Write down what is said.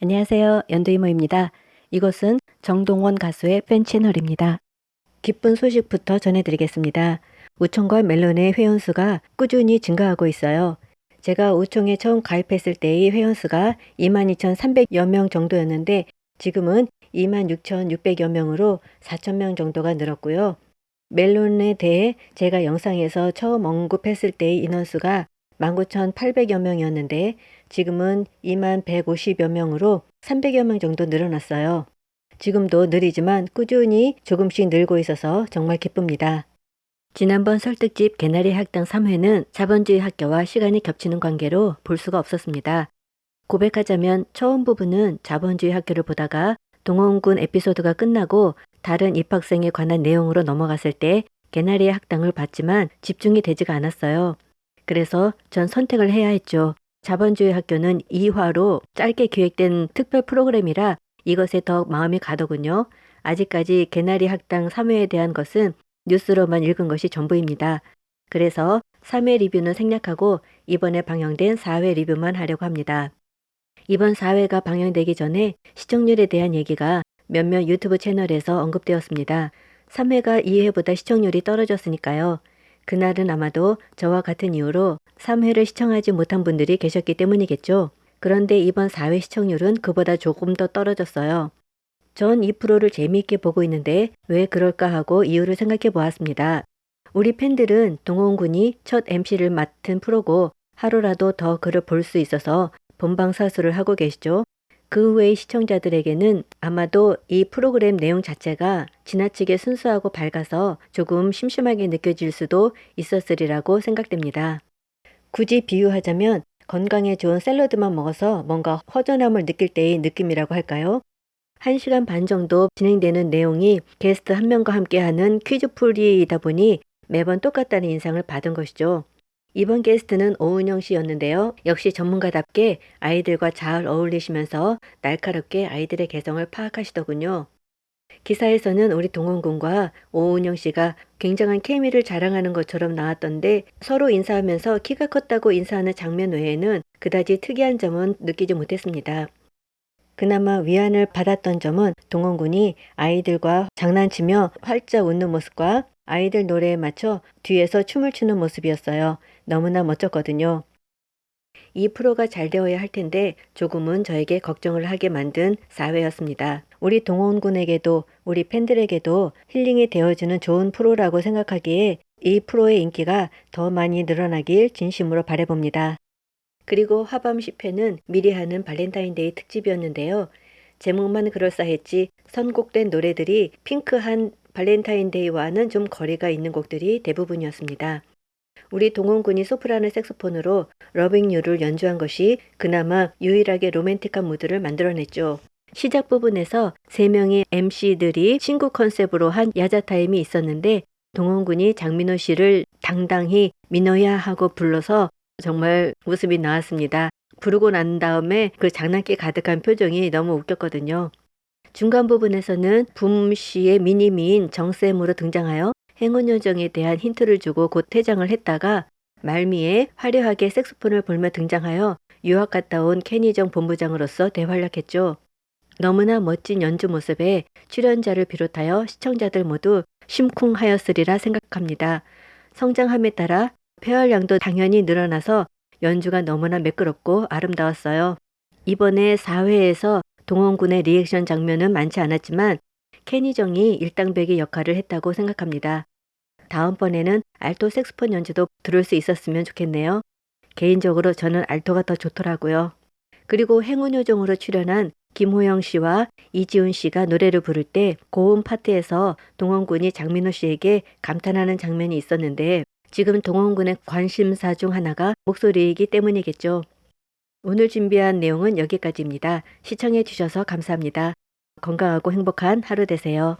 안녕하세요. 연두이모입니다. 이곳은 정동원 가수의 팬 채널입니다. 기쁜 소식부터 전해드리겠습니다. 우총과 멜론의 회원수가 꾸준히 증가하고 있어요. 제가 우총에 처음 가입했을 때의 회원수가 22,300여 명 정도였는데 지금은 26,600여 명으로 4,000명 정도가 늘었고요. 멜론에 대해 제가 영상에서 처음 언급했을 때의 인원수가 19,800여 명이었는데 지금은 2만 150여 명으로 300여 명 정도 늘어났어요. 지금도 느리지만 꾸준히 조금씩 늘고 있어서 정말 기쁩니다. 지난번 설득집 개나리 학당 3회는 자본주의 학교와 시간이 겹치는 관계로 볼 수가 없었습니다. 고백하자면 처음 부분은 자본주의 학교를 보다가 동원군 에피소드가 끝나고 다른 입학생에 관한 내용으로 넘어갔을 때 개나리의 학당을 봤지만 집중이 되지가 않았어요. 그래서 전 선택을 해야 했죠. 자본주의 학교는 2화로 짧게 기획된 특별 프로그램이라 이것에 더 마음이 가더군요. 아직까지 개나리 학당 3회에 대한 것은 뉴스로만 읽은 것이 전부입니다. 그래서 3회 리뷰는 생략하고 이번에 방영된 4회 리뷰만 하려고 합니다. 이번 4회가 방영되기 전에 시청률에 대한 얘기가 몇몇 유튜브 채널에서 언급되었습니다. 3회가 2회보다 시청률이 떨어졌으니까요. 그날은 아마도 저와 같은 이유로 3회를 시청하지 못한 분들이 계셨기 때문이겠죠. 그런데 이번 4회 시청률은 그보다 조금 더 떨어졌어요. 전 이 프로를 재미있게 보고 있는데 왜 그럴까 하고 이유를 생각해 보았습니다. 우리 팬들은 동원군이 첫 MC를 맡은 프로고 하루라도 더 그를 볼 수 있어서 본방 사수를 하고 계시죠. 그 외의 시청자들에게는 아마도 이 프로그램 내용 자체가 지나치게 순수하고 밝아서 조금 심심하게 느껴질 수도 있었으리라고 생각됩니다. 굳이 비유하자면 건강에 좋은 샐러드만 먹어서 뭔가 허전함을 느낄 때의 느낌이라고 할까요? 1시간 반 정도 진행되는 내용이 게스트 한 명과 함께하는 퀴즈풀이이다 보니 매번 똑같다는 인상을 받은 것이죠. 이번 게스트는 오은영 씨였는데요. 역시 전문가답게 아이들과 잘 어울리시면서 날카롭게 아이들의 개성을 파악하시더군요. 기사에서는 우리 동원군과 오은영 씨가 굉장한 케미를 자랑하는 것처럼 나왔던데 서로 인사하면서 키가 컸다고 인사하는 장면 외에는 그다지 특이한 점은 느끼지 못했습니다. 그나마 위안을 받았던 점은 동원군이 아이들과 장난치며 활짝 웃는 모습과 아이들 노래에 맞춰 뒤에서 춤을 추는 모습이었어요. 너무나 멋졌거든요. 이 프로가 잘 되어야 할 텐데 조금은 저에게 걱정을 하게 만든 4회였습니다. 우리 동원군에게도 우리 팬들에게도 힐링이 되어주는 좋은 프로라고 생각하기에 이 프로의 인기가 더 많이 늘어나길 진심으로 바래봅니다. 그리고 하밤 10회는 미리 하는 발렌타인데이 특집이었는데요. 제목만 그럴싸했지 선곡된 노래들이 핑크한 발렌타인데이와는 좀 거리가 있는 곡들이 대부분이었습니다. 우리 동원군이 소프라노 색소폰으로 러빙 유를 연주한 것이 그나마 유일하게 로맨틱한 무드를 만들어냈죠. 시작 부분에서 세 명의 MC들이 친구 컨셉으로 한 야자 타임이 있었는데 동원군이 장민호 씨를 당당히 민호야 하고 불러서 정말 웃음이 나왔습니다. 부르고 난 다음에 그 장난기 가득한 표정이 너무 웃겼거든요. 중간 부분에서는 붐 씨의 미니미인 정쌤으로 등장하여 행운 요정에 대한 힌트를 주고 곧 퇴장을 했다가 말미에 화려하게 색소폰을 불며 등장하여 유학 갔다 온 케니정 본부장으로서 대활약했죠. 너무나 멋진 연주 모습에 출연자를 비롯하여 시청자들 모두 심쿵하였으리라 생각합니다. 성장함에 따라 폐활량도 당연히 늘어나서 연주가 너무나 매끄럽고 아름다웠어요. 이번에 4회에서 동원군의 리액션 장면은 많지 않았지만 케니정이 일당백의 역할을 했다고 생각합니다. 다음번에는 알토 색스폰 연주도 들을 수 있었으면 좋겠네요. 개인적으로 저는 알토가 더 좋더라고요. 그리고 행운 요정으로 출연한 김호영 씨와 이지훈 씨가 노래를 부를 때 고음 파트에서 동원군이 장민호 씨에게 감탄하는 장면이 있었는데 지금 동원군의 관심사 중 하나가 목소리이기 때문이겠죠. 오늘 준비한 내용은 여기까지입니다. 시청해 주셔서 감사합니다. 건강하고 행복한 하루 되세요.